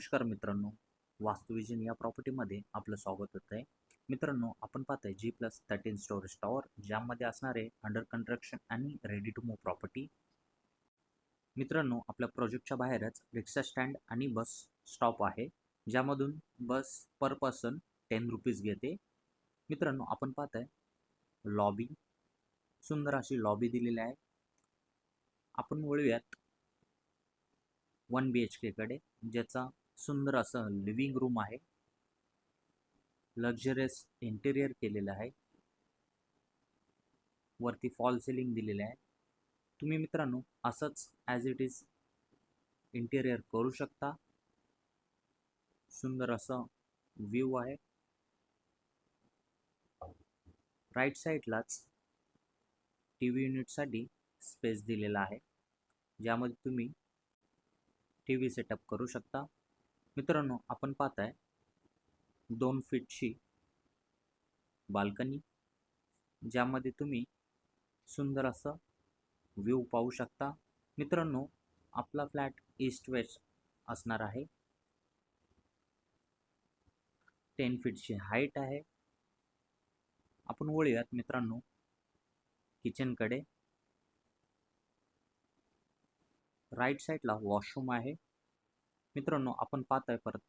नमस्कार मित्रांनो. वास्तुविजन या प्रॉपर्टीमध्ये आपलं स्वागत होत आहे मित्रांनो आपण पाहताय G plus thirteen storey tower ज्यामध्ये असणारे अंडर कन्स्ट्रक्शन आणि रेडी टू मूव प्रॉपर्टी मित्रांनो आपल्या प्रोजेक्टच्या बाहेरच रिक्षा स्टँड आणि बस स्टॉप आहे. ज्यामधून bus per person ten rupees घेते. मित्रांनो आपण पाहताय लॉबी सुंदर अशी लॉबी दिलेली आहे. आपण वळूयात वन बी एच केकडे ज्याचा सुंदर असं लिव्हिंग रूम आहे. लक्झरियस इंटेरियर केलेलं आहे. वरती फॉल सिलिंग दिलेलं आहे. तुम्ही मित्रांनो असंच ॲज इट इज इंटेरियर करू शकता. सुंदर असं व्ह्यू आहे. राईट साईडलाच टी व्ही युनिटसाठी स्पेस दिलेला आहे. ज्यामध्ये तुम्ही टी व्ही सेटअप करू शकता. मित्रांनो आपण पाहताय दोन फीटची बाल्कनी ज्यामध्ये तुम्ही सुंदर असं व्ह्यू पाहू शकता. मित्रांनो आपला फ्लॅट ईस्ट वेस्ट असणार आहे. टेन फीटची हाईट आहे. आपण वळूयात मित्रांनो किचनकडे राईट साईडला वॉशरूम आहे. मित्रांनो आपण पाहताय परत.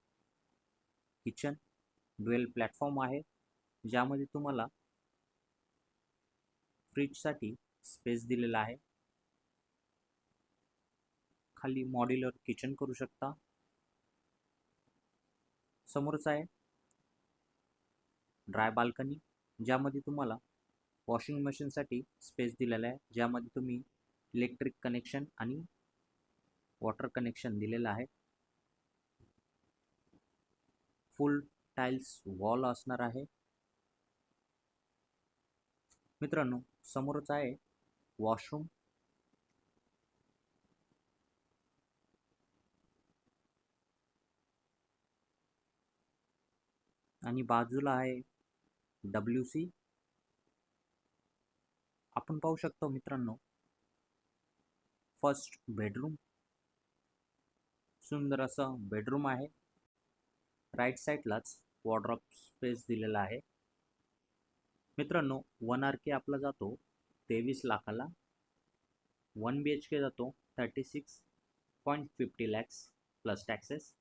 किचन ड्वेल प्लॅटफॉर्म आहे ज्यामध्ये तुम्हाला फ्रीजसाठी स्पेस दिलेला आहे. खाली मॉड्युलर किचन करू शकता. समोरच आहे ड्राय बाल्कनी ज्यामध्ये तुम्हाला वॉशिंग मशीनसाठी स्पेस दिलेला आहे ज्यामध्ये तुम्ही इलेक्ट्रिक कनेक्शन आणि वॉटर कनेक्शन दिलेलं आहे. फुल टाइल्स वॉल असणार आहे. मित्रांनो समोरच आहे वॉशरूम. आणि बाजूला आहे डब्ल्यू सी आपण पाहू शकतो मित्रांनो फर्स्ट बेडरूम सुंदर असं बेडरूम आहे. राईट साईडलाच वॉर्ड्रॉप स्पेस दिलेला आहे. मित्रांनो वन आर के आपला जातो तेवीस लाखाला. वन बी एच के जातो thirty six point fifty lakhs plus taxes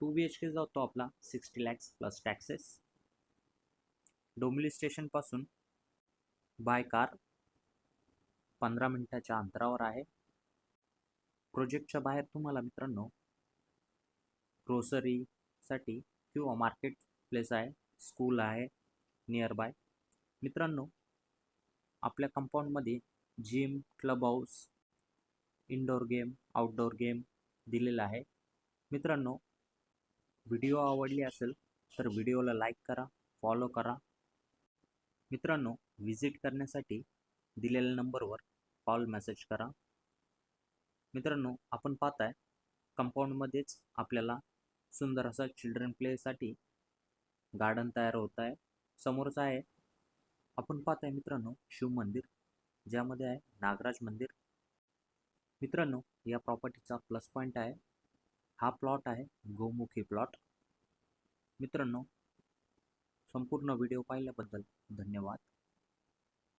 two B H K जातो आपला sixty lakhs plus taxes Dombivli स्टेशनपासून बाय कार पंधरा मिनटाच्या अंतरावर आहे. प्रोजेक्टच्या बाहेर तुम्हाला मित्रांनो ग्रोसरी साठी किंवा मार्केट प्लेस आहे स्कूल आहे नियरबाय मित्रांनो आपल्या कंपाऊंडमध्ये gym club house indoor game outdoor game दिलेला आहे. मित्रांनो व्हिडिओ आवडली असेल तर व्हिडिओला लाईक करा फॉलो करा. मित्रांनो व्हिजिट करण्यासाठी दिलेल्या नंबरवर कॉल मेसेज करा. मित्रांनो आपण पाहताय कंपाऊंडमध्येच आपल्याला सुंदर असा चिल्ड्रन प्लेसाठी गार्डन तयार होत आहे. समोरच आहे आपण पाहताय मित्रांनो शिव मंदिर ज्यामध्ये आहे नागराज मंदिर. मित्रांनो या प्रॉपर्टीचा प्लस पॉईंट आहे. हा प्लॉट आहे गोमुखी प्लॉट मित्रांनो संपूर्ण व्हिडिओ पाहिल्याबद्दल धन्यवाद.